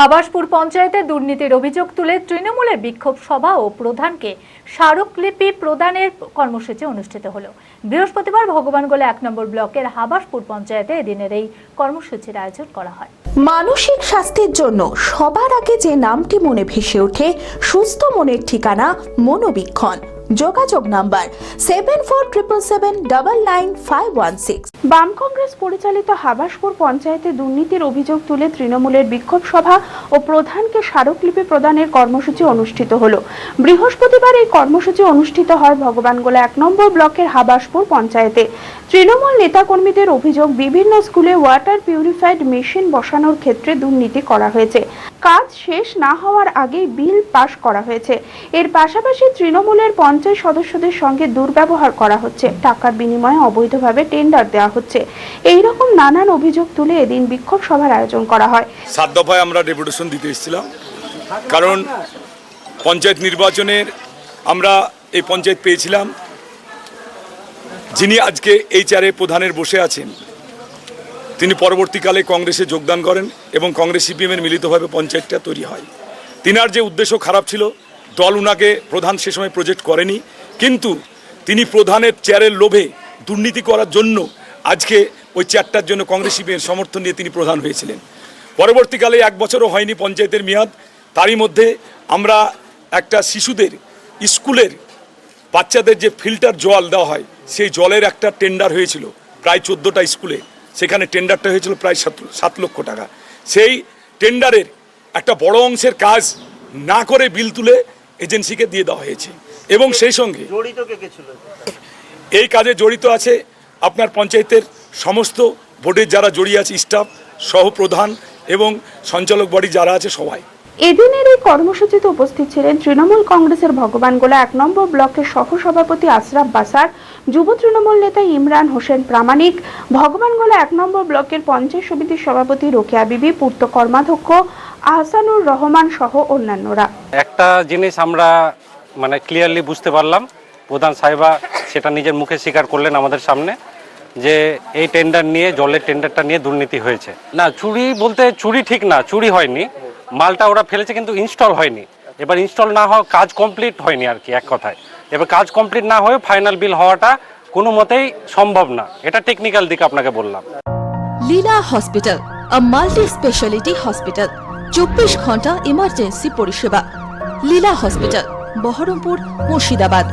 হাবাসপুর পঞ্চায়েতে দুর্নীতির অভিযোগ তুলে তৃণমূলের বিক্ষোভ সভা ও প্রধানকে স্মারকলিপি প্রদানের কর্মসূচি অনুষ্ঠিত হল। বৃহস্পতিবার ভগবানগোলা এক নম্বর ব্লকের হাবাসপুর পঞ্চায়েতে এদিনের এই কর্মসূচির আয়োজন করা হয়। মানসিক স্বাস্থ্যের জন্য সবার আগে যে নামটি মনে ভেসে ওঠে, সুস্থ মনের ঠিকানা মনোবীক্ষণ। যোগাযোগ number seven four triple seven double nine five one six বাম কংগ্রেস পরিচালিত হাবাসপুর পঞ্চায়েতে দুর্নীতির অভিযোগ তুলে তৃণমূলের বিক্ষোভ সভা ও প্রধানকে স্মারকলিপি প্রদানের কর্মসূচি অনুষ্ঠিত হল। বৃহস্পতিবার এই কর্মসূচি অনুষ্ঠিত হয় ভগবানগোলা এক নম্বর ব্লকের হাবাসপুর পঞ্চায়েতে। তৃণমূল নেতাকর্মীদের অভিযোগ, বিভিন্ন স্কুলে ওয়াটার পিউরিফাইড মেশিন বসানোর ক্ষেত্রে দুর্নীতি করা হয়েছে। কাজ শেষ না হওয়ার আগেই বিল পাশ করা হয়েছে। এর পাশাপাশি তৃণমূলের পঞ্চায়েত সদস্যদের সঙ্গে দুর্ব্যবহার করা হচ্ছে। টাকার বিনিময়ে অবৈধভাবে টেন্ডার দেওয়া হচ্ছে। এই রকম নানান অভিযোগ তুলে এদিন বিক্ষোভ সভার আয়োজন করা হয়। সাত দফায় আমরা ডেপুটেশন দিতে এসেছিলাম। কারণ পঞ্চায়েত নির্বাচনের আমরা এই পঞ্চায়েত পেয়েছিলাম। যিনি আজকে এই চারে প্রধানের বসে আছেন তিনি পরবর্তীকালে কংগ্রেসে যোগদান করেন এবং কংগ্রেস সিপিএমের মিলিতভাবে পঞ্চায়েতটা তৈরি হয়। তিনার যে উদ্দেশ্য খারাপ ছিল, দল উনাকে প্রধান সে সময় প্রজেক্ট করেনি, কিন্তু তিনি প্রধানের চেয়ারের লোভে দুর্নীতি করার জন্য আজকে ওই চেয়ারটার জন্য কংগ্রেস সিপিএমের সমর্থন নিয়ে তিনি প্রধান হয়েছিলেন। পরবর্তীকালে এক বছরও হয়নি পঞ্চায়েতের মেয়াদ, তারই মধ্যে আমরা একটা শিশুদের, স্কুলের বাচ্চাদের যে ফিল্টার জল দেওয়া হয়, সেই জলের একটা টেন্ডার হয়েছিল, প্রায় চোদ্দোটা স্কুলে। সেখানে টেন্ডারটা হয়েছিল প্রায় সাত সাত লক্ষ টাকা। সেই টেন্ডারের একটা বড় অংশের কাজ না করে বিল তুলে এজেন্সিকে দিয়ে দেওয়া হয়েছে। এবং সেই সঙ্গে এই কাজে জড়িত আছে আপনার পঞ্চায়েতের সমস্ত বোর্ডের যারা জড়িয়ে আছে স্টাফ সহপ্রধান এবং সঞ্চালক বডি যারা আছে সবাই। এদিনের এই কর্মসূচিতে উপস্থিত ছিলেন তৃণমূল কংগ্রেসের ভগবানগোলা এক নম্বর ব্লকের সহসভাপতি আশরাফ বাসার, যুব তৃণমূল নেতা ইমরান হোসেন প্রামাণিক ভগবানগোলা এক নম্বর ব্লকের পঞ্চায়েত সমিতির সভাপতি রোকেয়া বিবি, পূর্ত কর্মাধ্যক্ষ আহসানুর রহমান সহ অন্যান্যরা। একটা জিনিস আমরা মানে ক্লিয়ারলি বুঝতে পারলাম, প্রধান সাহেবা সেটা নিজের মুখে স্বীকার করলেন আমাদের সামনে, যে এই টেন্ডার নিয়ে, জলের টেন্ডারটা নিয়ে দুর্নীতি হয়েছে। না, চুরি বলতে চুরি ঠিক না, চুরি হয়নি। মালটা ওরা ফেলেছে কিন্তু ইনস্টল হয়নি। এবার ইনস্টল না হওয়া কাজ কমপ্লিট হয়নি আর কি, এক কথায়। এবার কাজ কমপ্লিট না হয়ে ফাইনাল বিল হওয়াটা কোনো মতেই সম্ভব না। এটা টেকনিক্যাল দিক আপনাকে বললাম। Leela hospital a multi speciality hospital চব্বিশ ঘণ্টা ইমার্জেন্সি পরিষেবা। লীলা হসপিটাল, বহরমপুর, মুর্শিদাবাদ।